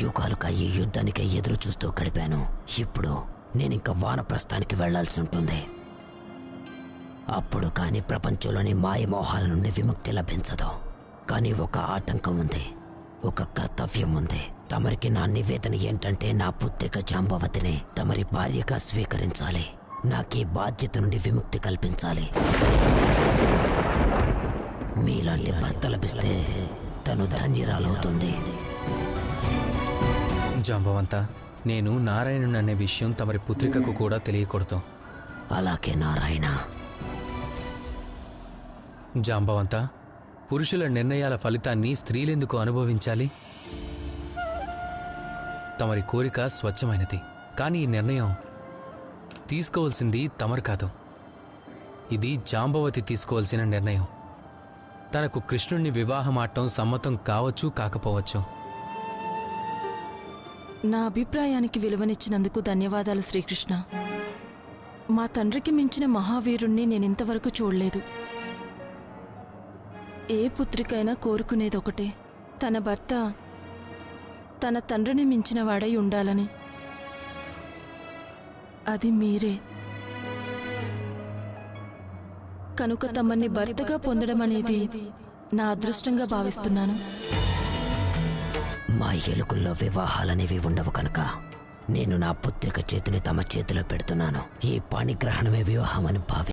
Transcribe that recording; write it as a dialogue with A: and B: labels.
A: యుగాలుగా ఈ యుద్ధానికి ఎదురు చూస్తూ గడిపాను. ఇప్పుడు నేనింక వానప్రస్థానికి వెళ్ళాల్సి ఉంటుంది. అప్పుడు కానీ ప్రపంచంలోని మాయమోహాల నుండి విముక్తి లభించదు. కానీ ఒక ఆటంకం ఉంది. ఒక కర్తవ్యం ఉంది. తమరికి నా నివేదన ఏంటంటే నా పుత్రిక జాంబవతిని తమరి భార్యగా స్వీకరించాలి. నాకు ఈ బాధ్యత నుండి విముక్తి కల్పించాలి. మీలాంటి భర్త లభిస్తే తను ధన్యురాలవుతుంది.
B: జాంబవంత నేను నారాయణుని అనే విషయం తమరి పుత్రికకు కూడా తెలియకూడదు.
A: అలాగే నారాయణ.
B: జాంబవంత పురుషుల నిర్ణయాల ఫలితాన్ని స్త్రీలెందుకు అనుభవించాలి? తమరి కోరిక స్వచ్ఛమైనది కానీ ఈ నిర్ణయం తీసుకోవాల్సింది తమరు కాదు. ఇది జాంబవతి తీసుకోవాల్సిన నిర్ణయం. తనకు కృష్ణుణ్ణి వివాహమాడటం సమ్మతం కావచ్చు కాకపోవచ్చు.
C: నా అభిప్రాయానికి విలువనిచ్చినందుకు ధన్యవాదాలు శ్రీకృష్ణ. మా తండ్రికి మించిన మహావీరుణ్ణి నేనింతవరకు చూడలేదు. ఏ పుత్రికైనా కోరుకునేదొకటే. తన భర్త తన తండ్రిని మించిన వాడై ఉండాలని. అది మీరే. కనుక తమన్ని భర్తగా పొందడం అనేది నా అదృష్టంగా భావిస్తున్నాను.
A: మా ఎలుకల్లో వివాహాలనేవి ఉండవు కనుక నేను నా పుత్రిక చేతిని తమ చేతిలో పెడుతున్నాను. ఈ పాణిగ్రహణమే వివాహం అని భావి